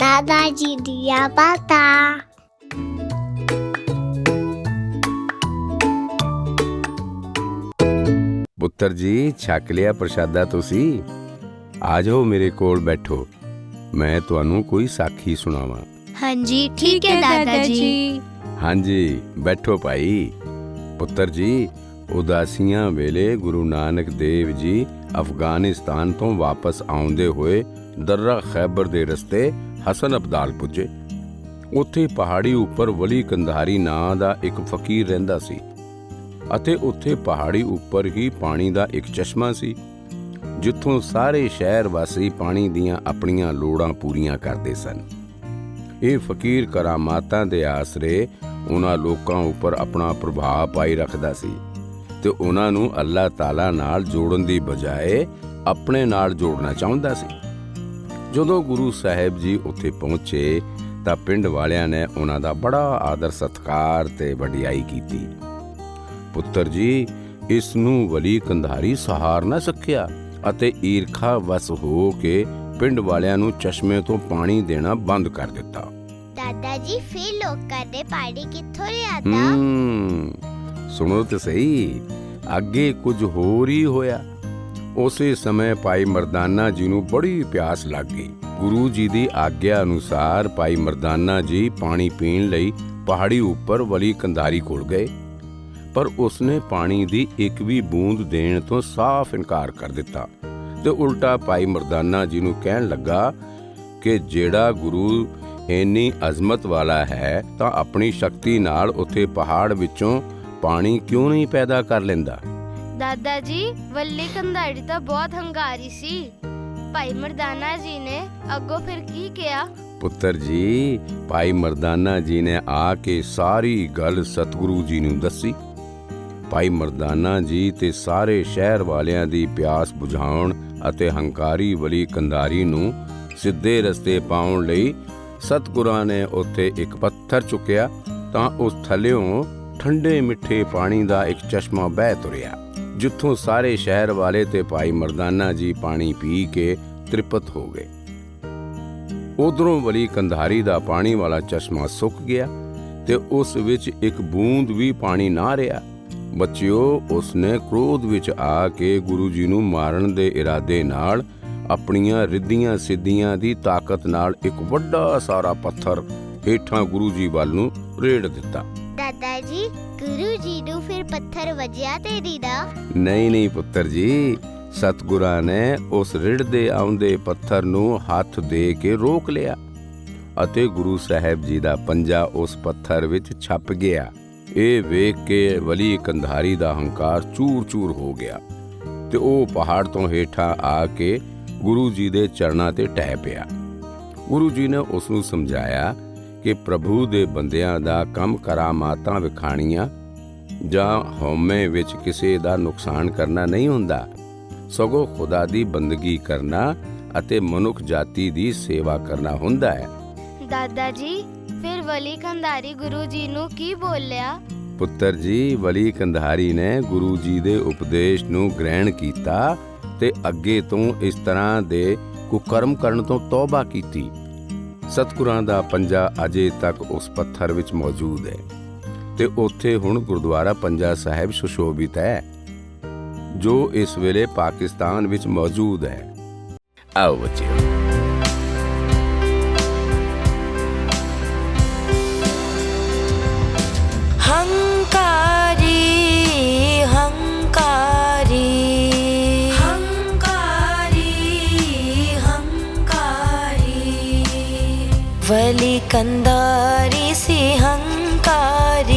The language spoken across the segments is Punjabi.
ਦਾਦਾ ਜੀ ਦੀਆਂ ਬਾਤਾਂ ਪੁੱਤਰ ਜੀ ਛਕ ਲਿਆ ਪ੍ਰਸ਼ਾਦਾ ਤੁਸੀਂ। ਆ ਜਾਓ ਮੇਰੇ ਕੋਲ ਬੈਠੋ। ਮੈਂ ਤੁਹਾਨੂੰ ਕੋਈ ਸਾਖੀ ਸੁਣਾਵਾਂ। ਹਾਂਜੀ ਠੀਕ ਹੈ ਦਾਦਾ ਜੀ। ਹਾਂਜੀ ਬੈਠੋ ਭਾਈ। ਪੁੱਤਰ ਜੀ ਉਦਾਸੀਆਂ ਵੇਲੇ ਗੁਰੂ ਨਾਨਕ ਦੇਵ ਜੀ ਅਫਗਾਨਿਸਤਾਨ ਤੋਂ ਵਾਪਸ ਆਉਂਦੇ ਹੋਏ ਦਰਰਾ ਖੈਬਰ ਦੇ ਰਸਤੇ ਹਸਨ ਅਬਦਾਲ ਪੁੱਜੇ। ਉੱਥੇ ਪਹਾੜੀ ਉੱਪਰ ਵਲੀ ਕੰਧਾਰੀ ਨਾਂ ਦਾ ਇੱਕ ਫਕੀਰ ਰਹਿੰਦਾ ਸੀ ਅਤੇ ਉੱਥੇ ਪਹਾੜੀ ਉੱਪਰ ਹੀ ਪਾਣੀ ਦਾ ਇੱਕ ਚਸ਼ਮਾ ਸੀ, ਜਿੱਥੋਂ ਸਾਰੇ ਸ਼ਹਿਰ ਵਾਸੀ ਪਾਣੀ ਦੀਆਂ ਆਪਣੀਆਂ ਲੋੜਾਂ ਪੂਰੀਆਂ ਕਰਦੇ ਸਨ। ਇਹ ਫਕੀਰ ਕਰਾਮਾਤਾਂ ਦੇ ਆਸਰੇ ਉਹਨਾਂ ਲੋਕਾਂ ਉੱਪਰ ਆਪਣਾ ਪ੍ਰਭਾਵ ਪਾਈ ਰੱਖਦਾ ਸੀ ਤੇ ਉਹਨਾਂ ਨੂੰ ਅੱਲਾਹ ਤਾਲਾ ਨਾਲ ਜੋੜਨ ਦੀ ਬਜਾਏ ਆਪਣੇ ਨਾਲ ਜੋੜਨਾ ਚਾਹੁੰਦਾ ਸੀ। ਜਦੋਂ ਗੁਰੂ ਸਾਹਿਬ ਜੀ ਉੱਥੇ ਪਹੁੰਚੇ ਤਾਂ ਪਿੰਡ ਵਾਲਿਆਂ ਨੇ ਉਹਨਾਂ ਦਾ ਬੜਾ ਆਦਰ ਸਤਕਾਰ ਤੇ ਵਡਿਆਈ ਕੀਤੀ। ਪੁੱਤਰ ਜੀ ਇਸ ਨੂੰ ਵਲੀ ਕੰਧਾਰੀ ਸਹਾਰ ਨਾ ਸਕਿਆ ਅਤੇ ਈਰਖਾ ਵਸ ਹੋ ਕੇ ਪਿੰਡ ਵਾਲਿਆਂ ਨੂੰ ਚਸ਼ਮੇ ਤੋਂ ਪਾਣੀ ਦੇਣਾ ਬੰਦ ਕਰ ਦਿੱਤਾ। ਦਾਦਾ ਜੀ ਫਿਰ ਲੋਕਾਂ ਨੇ ਪਾਣੀ ਕਿੱਥੋਂ ਲਿਆਂਦਾ? ਹੂੰ ਸੁਣੋ ਤੇ ਸਹੀ ਅੱਗੇ ਕੁਝ ਹੋਰ ਹੀ ਹੋਇਆ। ਉਸੇ ਸਮੇਂ ਭਾਈ ਮਰਦਾਨਾ ਜੀ ਨੂੰ ਬੜੀ ਪਿਆਸ ਲੱਗ ਗਈ। ਗੁਰੂ ਜੀ ਦੀ ਆਗਿਆ ਅਨੁਸਾਰ ਭਾਈ ਮਰਦਾਨਾ ਜੀ ਪਾਣੀ ਪੀਣ ਲਈ ਪਹਾੜੀ ਉੱਪਰ ਵਲੀ ਕੰਧਾਰੀ ਕੋਲ ਗਏ। ਪਰ ਉਸਨੇ ਪਾਣੀ ਦੀ ਇੱਕ ਵੀ ਬੂੰਦ ਦੇਣ ਤੋਂ ਸਾਫ਼ ਇਨਕਾਰ ਕਰ ਦਿੱਤਾ ਤੇ ਉਲਟਾ ਭਾਈ ਮਰਦਾਨਾ ਜੀ ਨੂੰ ਕਹਿਣ ਲੱਗਾ ਕਿ ਜਿਹੜਾ ਗੁਰੂ ਇੰਨੀ ਅਜ਼ਮਤ ਵਾਲਾ ਹੈ ਤਾਂ ਆਪਣੀ ਸ਼ਕਤੀ ਨਾਲ ਉੱਥੇ ਪਹਾੜ ਵਿੱਚੋਂ ਪਾਣੀ ਕਿਉਂ ਨਹੀਂ ਪੈਦਾ ਕਰ ਲੈਂਦਾ? ਦਾਦਾ ਜੀ ਵੱਲੀ ਕੰਧਾੜੀ ਤਾਂ ਬਹੁਤ ਹੰਗਾਰੀ ਸੀ। ਭਾਈ ਮਰਦਾਨਾ ਜੀ ਨੇ ਅੱਗੋਂ ਫਿਰ ਕੀ ਕਿਹਾ? ਪੁੱਤਰ ਜੀ, ਭਾਈ ਮਰਦਾਨਾ ਜੀ ਨੇ ਆ ਕੇ ਸਾਰੀ ਗੱਲ ਸਤਿਗੁਰੂ ਜੀ ਨੂੰ ਦੱਸੀ। ਭਾਈ ਮਰਦਾਨਾ ਜੀ ਤੇ ਸਾਰੇ ਸ਼ਹਿਰ ਵਾਲਿਆਂ ਦੀ ਪਿਆਸ ਬੁਝਾਉਣ ਅਤੇ ਹੰਕਾਰੀ ਵਲੀ ਕੰਧਾਰੀ ਨੂੰ ਸਿੱਧੇ ਰਸਤੇ ਪਾਉਣ ਲਈ ਸਤਿਗੁਰਾਂ ਨੇ ਉੱਥੇ ਇੱਕ ਪੱਥਰ ਚੁੱਕਿਆ ਤਾਂ ਉਸ ਥੱਲਿਓਂ ਠੰਡੇ ਮਿੱਠੇ ਪਾਣੀ ਦਾ ਇੱਕ ਚਸ਼ਮਾ ਬਹਿ ਤੁਰਿਆ। ਜਿੱਥੋਂ ਸਾਰੇ ਸ਼ਹਿਰ ਵਾਲੇ ਤੇ ਭਾਈ ਮਰਦਾਨਾ ਜੀ ਪਾਣੀ ਪੀ ਕੇ ਤ੍ਰਿਪਤ ਹੋ ਗਏ। ਉਧਰੋਂ ਵਲੀ ਕੰਧਾਰੀ ਦਾ ਪਾਣੀ ਵਾਲਾ ਚਸ਼ਮਾ ਸੁੱਕ ਗਿਆ ਤੇ ਉਸ ਵਿੱਚ ਇੱਕ ਬੂੰਦ ਵੀ ਪਾਣੀ ਨਾ ਰਿਹਾ। ਬੱਚਿਓ, ਉਸਨੇ ਕ੍ਰੋਧ ਵਿੱਚ ਆ ਕੇ ਗੁਰੂ ਜੀ ਨੂੰ ਮਾਰਨ ਦੇ ਇਰਾਦੇ ਨਾਲ ਆਪਣੀਆਂ ਰਿੱਧੀਆਂ ਸਿੱਧੀਆਂ ਦੀ ਤਾਕਤ ਨਾਲ ਇੱਕ ਵੱਡਾ ਸਾਰਾ ਪੱਥਰ ਹੇਠਾਂ ਗੁਰੂ ਜੀ ਵੱਲ ਨੂੰ ਰੇੜ ਦਿੱਤਾ। ਦਾਦਾ ਜੀ ਗੁਰੂ ਜੀ ਨੂੰ ਫਿਰ ਪੱਥਰ ਵਜਿਆ ਤੇ ਦੀਦਾ। ਨਹੀਂ ਨਹੀਂ ਪੁੱਤਰ ਜੀ, ਸਤਗੁਰਾਂ ਨੇ ਉਸ ਰਿੜਦੇ ਆਉਂਦੇ ਪੱਥਰ ਨੂੰ ਹੱਥ ਦੇ ਕੇ ਰੋਕ ਲਿਆ ਅਤੇ ਗੁਰੂ ਸਾਹਿਬ ਜੀ ਦਾ ਪੰਜਾ ਉਸ ਪੱਥਰ ਵਿੱਚ ਛਪ ਗਿਆ। ਇਹ ਵੇਖ ਕੇ ਵਲੀ ਕੰਧਾਰੀ ਦਾ ਹੰਕਾਰ ਚੂਰ-ਚੂਰ ਹੋ ਗਿਆ ਤੇ ਉਹ ਪਹਾੜ ਤੋਂ ਹੇਠਾਂ ਆ ਕੇ ਗੁਰੂ ਜੀ ਦੇ ਚਰਨਾਂ ਤੇ ਟਹਿ ਪਿਆ। ਗੁਰੂ ਜੀ ਨੇ ਉਸ ਨੂੰ ਸਮਝਾਇਆ ਕਿ ਪ੍ਰਭੂ ਦੇ ਬੰਦਿਆਂ ਦਾ ਕੰਮ ਕਰਾਮਾਤਾਂ ਵਿਖਾਣੀਆਂ ਜਾਂ ਹਉਮੈ ਵਿੱਚ ਕਿਸੇ ਦਾ ਨੁਕਸਾਨ ਕਰਨਾ ਨਹੀਂ ਹੁੰਦਾ। ਸਗੋਂ ਖੁਦਾ ਦੀ ਬੰਦਗੀ ਕਰਨਾ ਅਤੇ ਮਨੁੱਖ ਜਾਤੀ ਦੀ ਸੇਵਾ ਕਰਨਾ ਹੁੰਦਾ ਹੈ। ਦਾਦਾ ਜੀ ਫਿਰ ਵਲੀ ਕੰਧਾਰੀ ਗੁਰੂ ਜੀ ਨੂੰ ਕੀ ਬੋਲਿਆ? ਪੁੱਤਰ ਜੀ ਵਲੀ ਕੰਧਾਰੀ ਨੇ ਗੁਰੂ ਜੀ ਦੇ ਉਪਦੇਸ਼ ਨੂੰ ਗ੍ਰਹਿਣ ਕੀਤਾ ਤੇ ਅੱਗੇ ਤੋਂ ਇਸ ਤਰ੍ਹਾਂ ਦੇ ਕੁਕਰਮ ਕਰਨ ਤੋਂ ਤੌਬਾ ਕੀਤੀ। ਸਤਿਗੁਰਾਂ ਦਾ ਪੰਜਾ ਅਜੇ ਤੱਕ ਉਸ ਪੱਥਰ ਵਿੱਚ ਮੌਜੂਦ ਹੈ ਤੇ ਉੱਥੇ ਹੁਣ ਗੁਰਦੁਆਰਾ ਪੰਜਾ ਸਾਹਿਬ ਸੁਸ਼ੋਭਿਤ ਹੈ, ਜੋ ਇਸ ਵੇਲੇ ਪਾਕਿਸਤਾਨ ਵਿੱਚ ਮੌਜੂਦ ਹੈ। ਆਓ ਬੱਚਿਓ। कंदारी से हंकारी।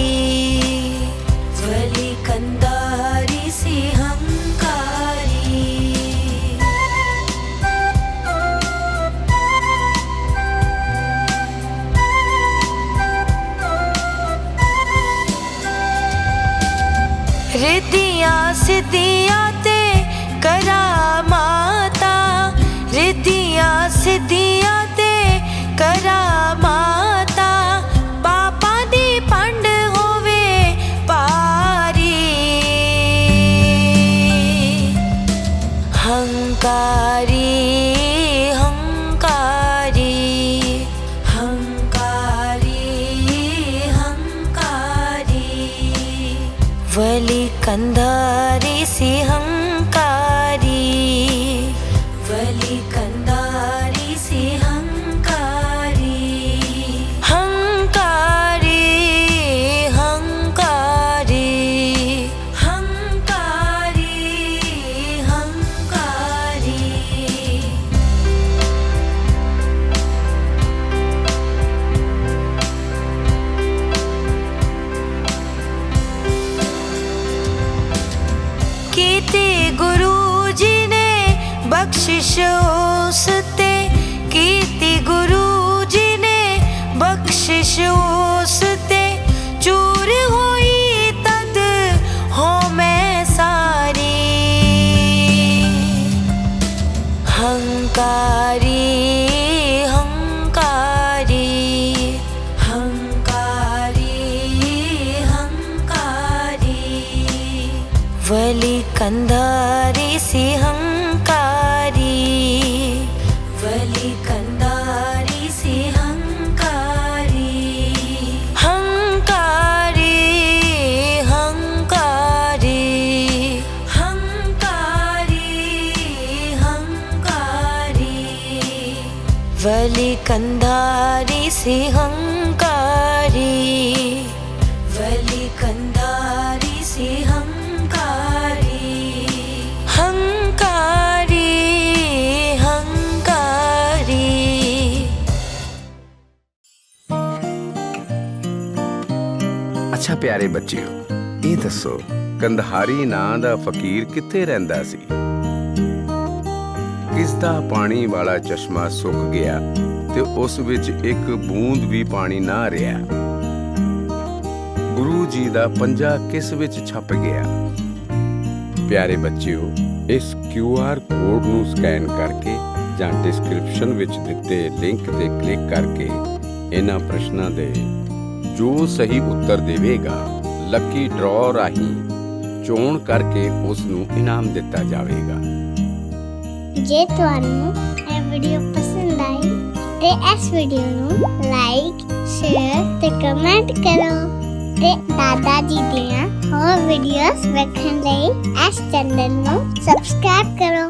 वली कंदारी से हंकारी। रिदिया सिदिया ते करा माता। रिदिया सिदिया ते करा ਵਲੀ ਕੰਧਾਰੀ ਸੀ ਬਖਸ਼ਿਸ਼ ਉਸ ਤੇ ਕੀਤੀ ਗੁਰੂ ਜੀ ਨੇ ਬਖਸ਼ਿਸ਼ ਉਸ ਤੇ ਚੂਰ ਹੋਈ ਤਦ ਹੋ ਮੈਂ ਸਾਰੀ ਹੰਕਾਰੀ ਹੰਕਾਰੀ ਹੰਕਾਰੀ ਵਲੀ ਕੰਧਾਰੀ ਸੀ ਹੰਕਾਰੀ। ਵਲੀ ਕੰਧਾਰੀ ਸੀ ਹੰਕਾਰੀ। ਹੰਕਾਰੀ ਹੰਕਾਰੀ। ਅੱਛਾ ਪਿਆਰੇ ਬੱਚਿਓ, ਇਹ ਦੱਸੋ, ਕੰਧਾਰੀ ਨਾਂ ਦਾ ਫਕੀਰ ਕਿੱਥੇ ਰਹਿੰਦਾ ਸੀ? ਕਿਸ ਪਾਣੀ ਵਾਲਾ ਚਸ਼ਮਾ ਸੁੱਕ ਗਿਆ ਤੇ ਉਸ ਵਿੱਚ ਇੱਕ ਬੂੰਦ ਵੀ ਪਾਣੀ ਨਾ ਰਿਹਾ? ਗੁਰੂ ਜੀ ਦਾ ਪੰਜਾ ਕਿਸ ਵਿੱਚ ਛਪ ਗਿਆ? ਪਿਆਰੇ ਬੱਚਿਓ, ਇਸ QR ਕੋਡ ਨੂੰ ਸਕੈਨ ਕਰਕੇ ਜਾਂ ਡਿਸਕ੍ਰਿਪਸ਼ਨ ਵਿੱਚ ਦਿੱਤੇ ਲਿੰਕ ਤੇ ਕਲਿੱਕ ਕਰਕੇ ਇਹਨਾਂ ਪ੍ਰਸ਼ਨਾਂ ਦੇ ਜੋ ਸਹੀ ਉੱਤਰ ਦੇਵੇਗਾ, ਲੱਕੀ ਡਰਾਅ ਰਾਹੀਂ ਚੋਣ ਕਰਕੇ ਉਸ ਨੂੰ ਇਨਾਮ ਦਿੱਤਾ ਜਾਵੇਗਾ। ਜੇ ਤੁਹਾਨੂੰ ਇਹ ਵੀਡੀਓ ਪਸੰਦ ਆਈ ਤੇ ਇਸ ਵੀਡੀਓ ਨੂੰ ਲਾਈਕ ਸ਼ੇਅਰ ਤੇ ਕਮੈਂਟ ਕਰੋ ਤੇ ਦਾਦਾ ਜੀ ਦੀਆਂ ਹੋਰ ਵੀਡੀਓਜ਼ ਵੇਖਣ ਲਈ ਇਸ ਚੈਨਲ ਨੂੰ ਸਬਸਕ੍ਰਾਈਬ ਕਰੋ।